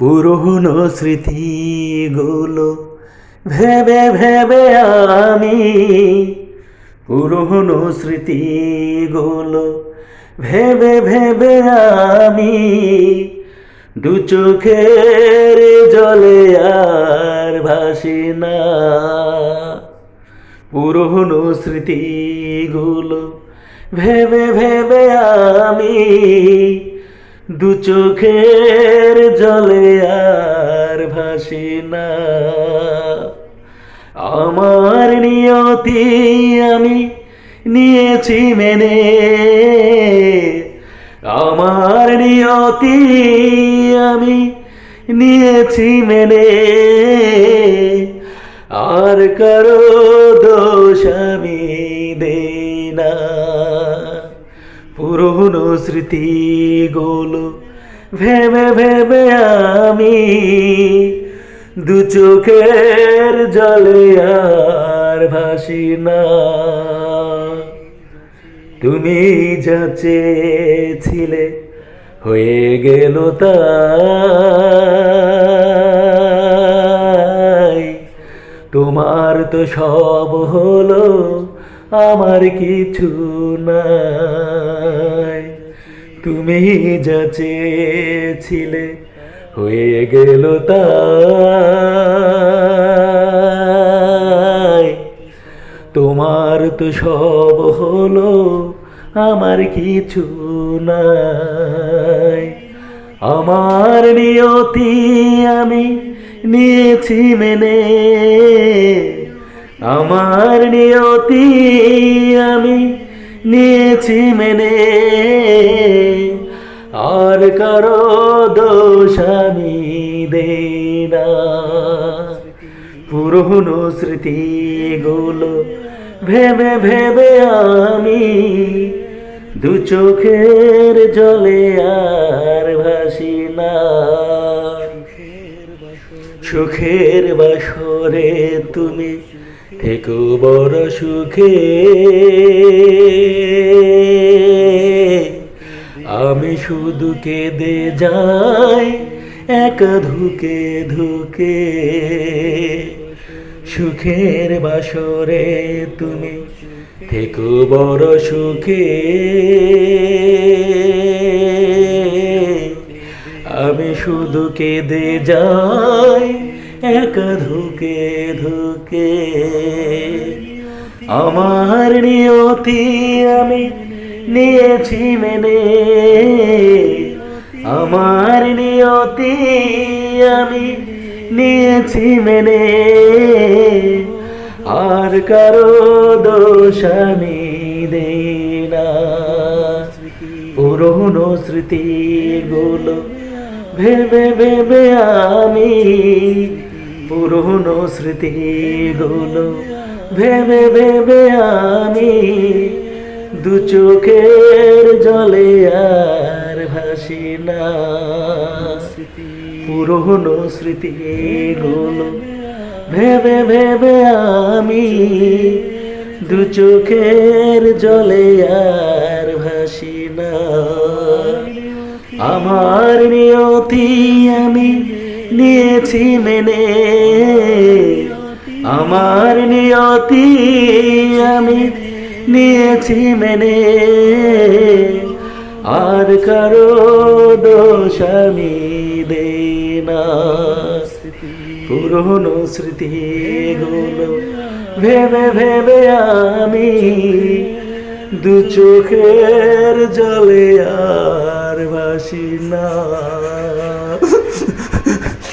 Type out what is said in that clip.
পুরনো স্মৃতিগুলো ভেবে ভেবে আমি পুরনো স্মৃতিগুলো ভেবে ভেবে আমি দু চোখের জলে আর ভাসি না। পুরনো স্মৃতিগুলো ভেবে ভেবে আমি দু চোখের জলে আর ভাসি না। আমার নিয়তি আমি নিয়েছি মেনে। আমার নিয়তি আমি নিয়েছি মেনে। আর কারও স্মৃতিগুলো ভেবে ভেবে আমি দু চোখের জলে আর ভাসি না। তুমি যা চেয়েছিলে হয়ে গেল তাই। তোমার তো সব হলো, আমার কিছু নাই। তুমি যা চেয়েছিলে হয়ে গেল তাই তোমার তো সব হলো, আমার কিছু নাই। আমার নিয়তি আমি নিয়েছি মেনে। আমার নিয়তি আমি নিয়েছি মেনে। আর কারও দোষ আমি দেই না। পুরনো স্মৃতিগুলো ভেবে ভেবে আমি দু চোখের জলে আর ভাসি না। সুখের বাসরে তুমি থেকো বড় সুখে আমি শুধু কেঁদে যাই, এক ধুকে ধুকে। সুখের বাসরে তুমি থেকো বড় সুখে। আমি শুধু কেঁদে যাই এক ধুকে ধুকে। আমার নিয়তি আমি নিয়েছি মেনে। আমার নিয়তি আমি নিয়েছি মেনে। আর কারও দোষ আমি দেই না। পুরনো স্মৃতিগুলো ভেবে ভেবে আমি পুরনো স্মৃতিগুলো ভেবে ভেবে আমি দু চোখের জলে আর ভাসি না পুরনো স্মৃতিগুলো ভেবে ভেবে আমি দু চোখের জলে আর ভাসি না আমার নিয়তি আমি নিয়েছি মেনে। আমার নিয়তি আমি নিয়েছি মেনে। আর কারও দোষ আমি দেই পুরনো স্মৃতিগুলো ভেবে ভেবে আমি দু চোখের জলে আর ভাসি না